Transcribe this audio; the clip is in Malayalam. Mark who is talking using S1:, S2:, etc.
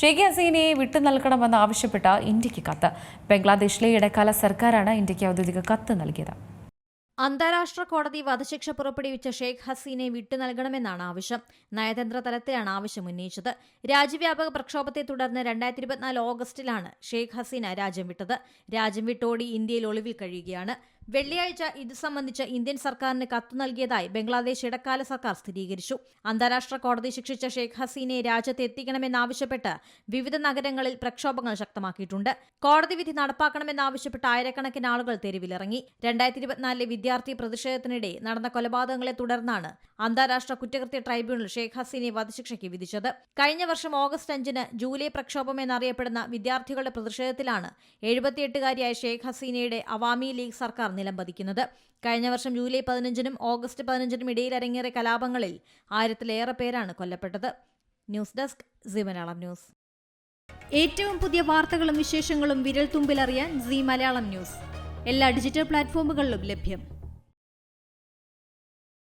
S1: ഷെയ്ഖ് ഹസീനയെ വിട്ടു നൽകണമെന്ന് ആവശ്യപ്പെട്ട ഇന്ത്യയ്ക്ക് കത്ത്. ബംഗ്ലാദേശിലെ ഇടക്കാല സർക്കാരാണ് ഇന്ത്യയ്ക്ക് ഔദ്യോഗിക കത്ത് നൽകിയത്.
S2: അന്താരാഷ്ട്ര കോടതി വധശിക്ഷ പുറപ്പെടുവിച്ച ഷെയ്ഖ് ഹസീനെ വിട്ടു നൽകണമെന്നാണ് ആവശ്യം. നയതന്ത്ര തലത്തിലാണ് ആവശ്യം ഉന്നയിച്ചത്. രാജ്യവ്യാപക പ്രക്ഷോഭത്തെ തുടർന്ന് രണ്ടായിരത്തി ഇരുപത്തിനാല് ഓഗസ്റ്റിലാണ് ഷെയ്ഖ് ഹസീന രാജ്യം വിട്ടത്. രാജ്യം വിട്ടോടി ഇന്ത്യയിൽ ഒളിവിൽ കഴിയുകയാണ്. വെള്ളിയാഴ്ച ഇത് സംബന്ധിച്ച് ഇന്ത്യൻ സർക്കാരിന് കത്ത് നൽകിയതായി ബംഗ്ലാദേശ് ഇടക്കാല സർക്കാർ സ്ഥിരീകരിച്ചു. അന്താരാഷ്ട്ര കോടതി ശിക്ഷിച്ച ഷെയ്ഖ് ഹസീനയെ രാജ്യത്ത് എത്തിക്കണമെന്നാവശ്യപ്പെട്ട് വിവിധ നഗരങ്ങളിൽ പ്രക്ഷോഭങ്ങൾ ശക്തമാക്കിയിട്ടുണ്ട്. കോടതി വിധി നടപ്പാക്കണമെന്നാവശ്യപ്പെട്ട് ആയിരക്കണക്കിന് ആളുകൾ തെരുവിലിറങ്ങി. രണ്ടായിരത്തി ഇരുപത്തിനാലിലെ വിദ്യാർത്ഥി പ്രതിഷേധത്തിനിടെ നടന്ന കൊലപാതകങ്ങളെ തുടർന്നാണ് അന്താരാഷ്ട്ര കുറ്റകൃത്യ ട്രൈബ്യൂണൽ ഷെയ്ഖ് ഹസീനെ വധശിക്ഷയ്ക്ക് വിധിച്ചത്. കഴിഞ്ഞ വർഷം ഓഗസ്റ്റ് അഞ്ചിന് ജൂലൈ പ്രക്ഷോഭം എന്നറിയപ്പെടുന്ന വിദ്യാർത്ഥികളുടെ പ്രതിഷേധത്തിലാണ് എഴുപത്തിയെട്ടുകാരിയായ ഷെയ്ഖ് ഹസീനയുടെ അവാമി ലീഗ് സർക്കാർ നിലംപതിക്കുന്നത് കഴിഞ്ഞ വർഷം ജൂലൈ പതിനഞ്ചിനും ഓഗസ്റ്റ് പതിനഞ്ചിനും ഇടയിൽ അരങ്ങേറിയ കലാപങ്ങളിൽ ആയിരത്തിലേറെ പേരാണ് കൊല്ലപ്പെട്ടത്. News desk C Malayalam news. ഏറ്റവും പുതിയ വാർത്തകളും വിശേഷങ്ങളും വിരൽ തുമ്പിലറിയാൻ സി മലയാളം ന്യൂസ്. എല്ലാ ഡിജിറ്റൽ പ്ലാറ്റ്ഫോമുകളിലും ലഭ്യം.